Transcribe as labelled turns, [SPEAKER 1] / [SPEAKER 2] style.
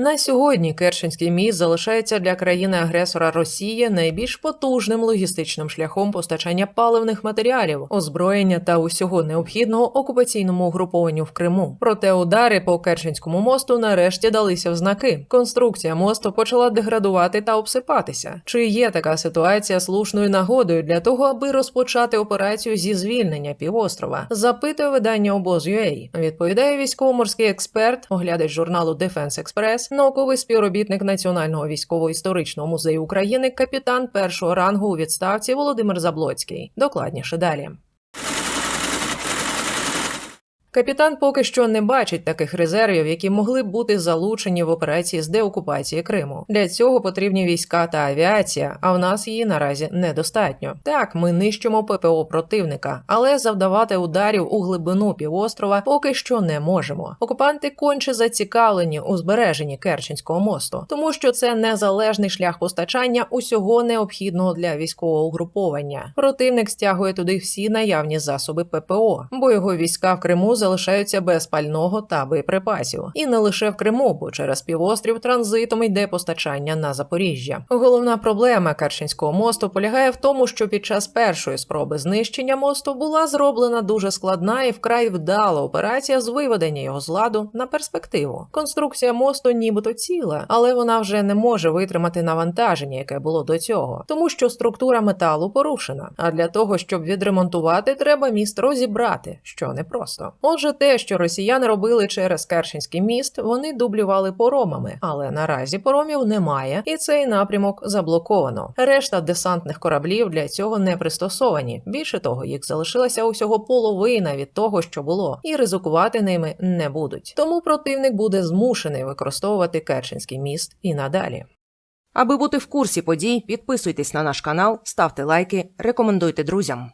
[SPEAKER 1] На сьогодні Керченський міст залишається для країни-агресора Росії найбільш потужним логістичним шляхом постачання паливних матеріалів, озброєння та усього необхідного окупаційному угрупованню в Криму. Проте удари по Керченському мосту нарешті далися в знаки. Конструкція мосту почала деградувати та обсипатися. Чи є така ситуація слушною нагодою для того, аби розпочати операцію зі звільнення півострова? Запитує видання обоз.ua. Відповідає військово-морський експерт, оглядач журналу Defense Express, науковий співробітник Національного військово-історичного музею України, капітан першого рангу у відставці Володимир Заблоцький. Докладніше далі. Капітан поки що не бачить таких резервів, які могли б бути залучені в операції з деокупації Криму. Для цього потрібні війська та авіація, а в нас її наразі недостатньо. Так, ми нищимо ППО противника, але завдавати ударів у глибину півострова поки що не можемо. Окупанти конче зацікавлені у збереженні Керченського мосту, тому що це незалежний шлях постачання усього необхідного для військового угруповання. Противник стягує туди всі наявні засоби ППО, бо його війська в Криму залишаються без пального та боєприпасів. І не лише в Криму, бо через півострів транзитом йде постачання на Запоріжжя. Головна проблема Керченського мосту полягає в тому, що під час першої спроби знищення мосту була зроблена дуже складна і вкрай вдала операція з виведення його з ладу на перспективу. Конструкція мосту нібито ціла, але вона вже не може витримати навантаження, яке було до цього, тому що структура металу порушена. А для того, щоб відремонтувати, треба міст розібрати, що непросто. Отже, те, що росіяни робили через Керченський міст, вони дублювали поромами, але наразі поромів немає, і цей напрямок заблоковано. Решта десантних кораблів для цього не пристосовані. Більше того, їх залишилася усього половина від того, що було, і ризикувати ними не будуть. Тому противник буде змушений використовувати Керченський міст і надалі.
[SPEAKER 2] Аби бути в курсі подій, підписуйтесь на наш канал, ставте лайки, рекомендуйте друзям.